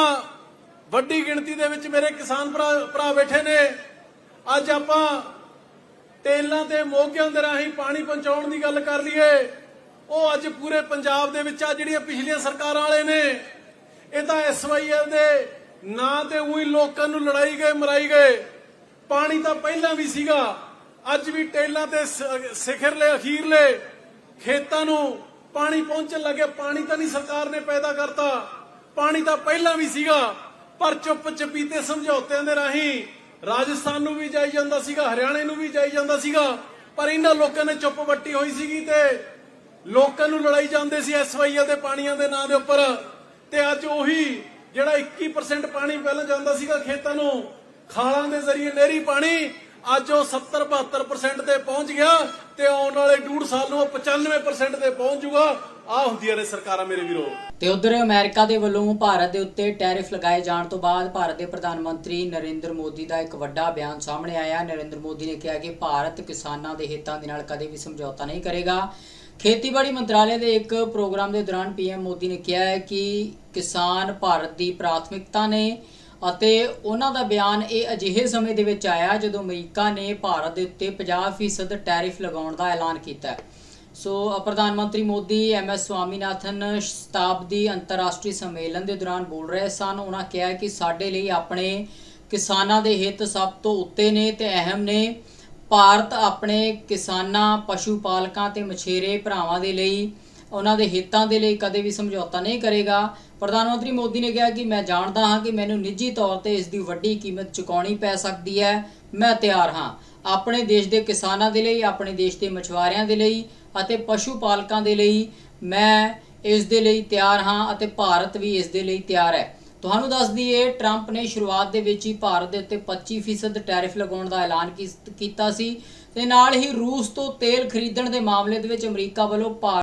S2: ਵੱਡੀ ਗਿਣਤੀ ਦੇ ਵਿੱਚ ਮੇਰੇ ਕਿਸਾਨ ਭਰਾ ਭਰਾ ਬੈਠੇ ਨੇ। ਅੱਜ ਆਪਾਂ ਟੇਲਾਂ ਤੇ ਮੋਗਿਆਂ ਦੇ ਰਾਹੀਂ ਪਾਣੀ ਪਹੁੰਚਾਉਣ ਦੀ ਗੱਲ ਕਰ ਲਈਏ, ਉਹ ਅੱਜ ਪੂਰੇ ਪੰਜਾਬ ਦੇ ਵਿੱਚ ਆ, ਜਿਹੜੀਆਂ ਪਿਛਲੀਆਂ ਸਰਕਾਰਾਂ ਵਾਲੇ ਨੇ, ਇਹ ਤਾਂ ਐਸਵਾਈਐਲ ਦੇ ਨਾਂ ਤੇ ਉਹੀ ਲੋਕਾਂ ਨੂੰ ਲੜਾਈ ਗਏ, ਮਰਾਈ ਗਏ। ਪਾਣੀ ਤਾਂ ਪਹਿਲਾਂ ਵੀ ਸੀਗਾ, ਅੱਜ ਵੀ ਟੇਲਾਂ ਤੇ ਸਿਖਰਲੇ, ਅਖੀਰਲੇ, ਖੇਤਾਂ ਨੂੰ ਪਾਣੀ ਪਹੁੰਚਣ ਲੱਗੇ, ਪਾਣੀ ਤਾਂ ਨਹੀਂ ਸਰਕਾਰ ਨੇ ਪੈਦਾ ਕਰਤਾ। ਪਾਣੀ ਤਾਂ ਪਹਿਲਾਂ ਵੀ ਸੀਗਾ, ਪਰ ਚੁੱਪ ਚਪੀਤੇ ਸਮਝੌਤਿਆਂ ਦੇ ਰਾਹੀਂ ਰਾਜਸਥਾਨ ਨੂੰ ਵੀ ਜਾਈ ਜਾਂਦਾ ਸੀਗਾ, ਹਰਿਆਣੇ ਨੂੰ ਵੀ ਜਾਈ ਜਾਂਦਾ ਸੀਗਾ, ਪਰ ਇਹਨਾਂ ਲੋਕਾਂ ਨੇ ਚੁੱਪ ਵੱਟੀ ਹੋਈ ਸੀਗੀ ਤੇ ਲੋਕਾਂ ਨੂੰ ਲੜਾਈ ਜਾਂਦੇ ਸੀ ਐਸਵਾਈਐਲ ਦੇ ਪਾਣੀਆਂ ਦੇ ਨਾਂ ਦੇ ਉੱਪਰ। ਤੇ ਅੱਜ ਉਹੀ ਜਿਹੜਾ 21% ਪਾਣੀ ਪਹਿਲਾਂ ਜਾਂਦਾ ਸੀਗਾ ਖੇਤਾਂ ਨੂੰ, ਖਾਲਾਂ ਦੇ ਜ਼ਰੀਏ ਨਹਿਰੀ ਪਾਣੀ ਅੱਜ ਉਹ 70 72% ਤੇ ਪਹੁੰਚ ਗਿਆ ਤੇ ਆਉਣ ਵਾਲੇ ਡੂਢ ਸਾਲ ਨੂੰ ਉਹ 95% ਤੇ ਪਹੁੰਚ ਜਾਊਗਾ ਆ ਹੁੰਦੀਆਂ ਨੇ ਸਰਕਾਰਾਂ ਮੇਰੇ ਵੀਰੋ।
S1: ਤੇ ਉਧਰ ਅਮਰੀਕਾ ਦੇ ਵੱਲੋਂ ਭਾਰਤ ਦੇ ਉੱਤੇ ਟੈਰਿਫ ਲਗਾਏ ਜਾਣ ਤੋਂ ਬਾਅਦ ਭਾਰਤ ਦੇ ਪ੍ਰਧਾਨ ਮੰਤਰੀ ਨਰਿੰਦਰ ਮੋਦੀ ਦਾ ਇੱਕ ਵੱਡਾ ਬਿਆਨ ਸਾਹਮਣੇ ਆਇਆ। ਨਰਿੰਦਰ ਮੋਦੀ ਨੇ ਕਿਹਾ ਕਿ ਭਾਰਤ ਕਿਸਾਨਾਂ ਦੇ ਹਿੱਤਾਂ ਦੇ ਨਾਲ ਕਦੇ ਵੀ ਸਮਝੌਤਾ ਨਹੀਂ ਕਰੇਗਾ। ਖੇਤੀਬਾੜੀ ਮੰਤਰਾਲੇ ਦੇ ਇੱਕ ਪ੍ਰੋਗਰਾਮ ਦੇ ਦੌਰਾਨ ਪੀਐਮ ਮੋਦੀ ਨੇ ਕਿਹਾ ਹੈ ਕਿ ਕਿਸਾਨ ਭਾਰਤ ਦੀ ਪ੍ਰਾਥਮਿਕਤਾ ਨੇ ਅਤੇ ਉਹਨਾਂ ਦਾ ਬਿਆਨ ਇਹ ਅਜਿਹੇ ਸਮੇਂ ਦੇ ਵਿੱਚ ਆਇਆ ਜਦੋਂ ਅਮਰੀਕਾ ਨੇ ਭਾਰਤ ਦੇ ਉੱਤੇ 50% ਟੈਰਿਫ ਲਗਾਉਣ ਦਾ ਐਲਾਨ ਕੀਤਾ ਸੋ ਪ੍ਰਧਾਨ ਮੰਤਰੀ ਮੋਦੀ ਐਮਐਸ ਸਵਾਮੀਨਾਥਨ ਸ਼ਤਾਬਦੀ ਅੰਤਰਰਾਸ਼ਟਰੀ ਸੰਮੇਲਨ ਦੇ ਦੌਰਾਨ ਬੋਲ ਰਹੇ ਸਨ। ਉਹਨਾਂ ਕਿਹਾ ਕਿ ਸਾਡੇ ਲਈ ਆਪਣੇ ਕਿਸਾਨਾਂ ਦੇ ਹਿੱਤ ਸਭ ਤੋਂ ਉੱਤੇ ਨੇ ਤੇ ਅਹਿਮ ਨੇ। ਭਾਰਤ ਆਪਣੇ ਕਿਸਾਨਾਂ, ਪਸ਼ੂ ਪਾਲਕਾਂ ਤੇ ਮਛੇਰੇ ਭਰਾਵਾਂ ਦੇ ਲਈ, ਉਹਨਾਂ ਦੇ ਹਿੱਤਾਂ ਦੇ ਲਈ ਕਦੇ ਵੀ ਸਮਝੌਤਾ ਨਹੀਂ ਕਰੇਗਾ। ਪ੍ਰਧਾਨ ਮੰਤਰੀ ਮੋਦੀ ਨੇ ਕਿਹਾ ਕਿ ਮੈਂ ਜਾਣਦਾ ਹਾਂ ਕਿ ਮੈਨੂੰ ਨਿੱਜੀ ਤੌਰ ਤੇ ਇਸ ਦੀ ਵੱਡੀ ਕੀਮਤ ਚੁਕਾਉਣੀ ਪੈ ਸਕਦੀ ਹੈ। ਮੈਂ ਤਿਆਰ ਹਾਂ। ਆਪਣੇ ਦੇਸ਼ ਦੇ ਕਿਸਾਨਾਂ ਦੇ ਲਈ, ਆਪਣੇ ਦੇਸ਼ ਦੇ ਮਛੁਆਰਿਆਂ ਦੇ ਲਈ ਅਤੇ ਪਸ਼ੂ ਪਾਲਕਾਂ ਦੇ ਲਈ ਮੈਂ ਇਸ ਦੇ ਲਈ ਤਿਆਰ ਹਾਂ ਅਤੇ ਭਾਰਤ ਵੀ ਇਸ ਦੇ ਲਈ ਤਿਆਰ ਹੈ। ਤੁਹਾਨੂੰ ਦੱਸ ਦਈਏ, ਟਰੰਪ ਨੇ ਸ਼ੁਰੂਆਤ ਦੇ ਵਿੱਚ ਹੀ ਭਾਰਤ ਦੇ ਉੱਤੇ 25% ਟੈਰਿਫ ਲਗਾਉਣ ਦਾ ਐਲਾਨ ਕੀਸ- ਕੀਤਾ ਸੀ ਤੇ ਨਾਲ ਹੀ ਰੂਸ ਤੋਂ ਤੇਲ ਖਰੀਦਣ ਦੇ ਮਾਮਲੇ ਦੇ ਵਿੱਚ ਅਮਰੀਕਾ ਵੱਲੋਂ ਭਾਰਤ